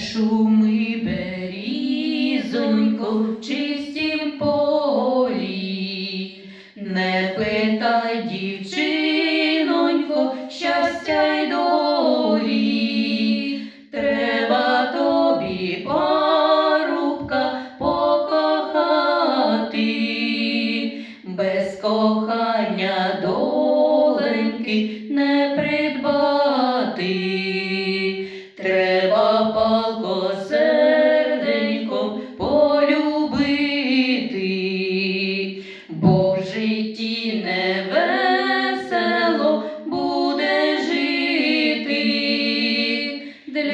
шуми берізонько в чистім полі, не питай, дівчинонько, щастя й долі, треба тобі парубка покохати, без кохання доленьки не придбати.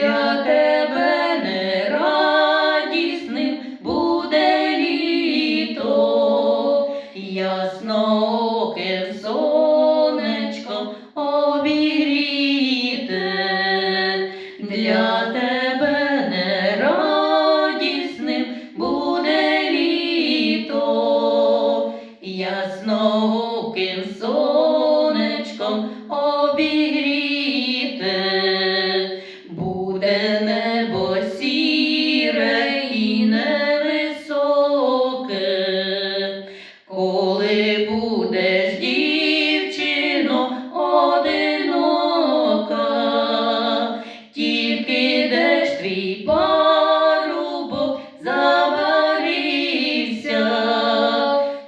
Для тебе не радісним буде літо, яснооким сонечком обігріте. Для тебе не радісним буде літо, сонечком твій парубок забарився,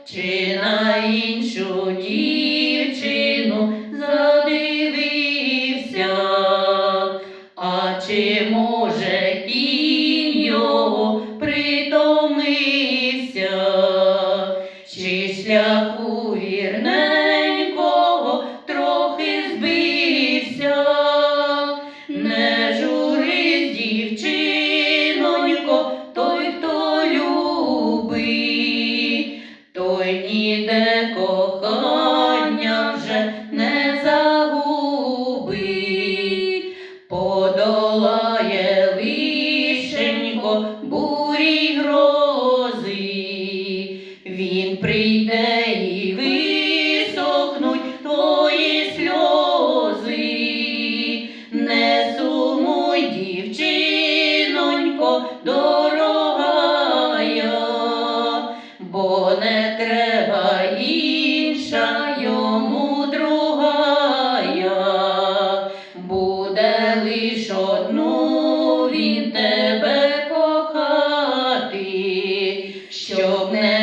чи на іншу дівчину задивився, а чи може кінь його притомився, чи шляху вірненького вже не загубить, подолає лишенько бурі грози, він прийде лиш одну від тебе кохати, щоб не.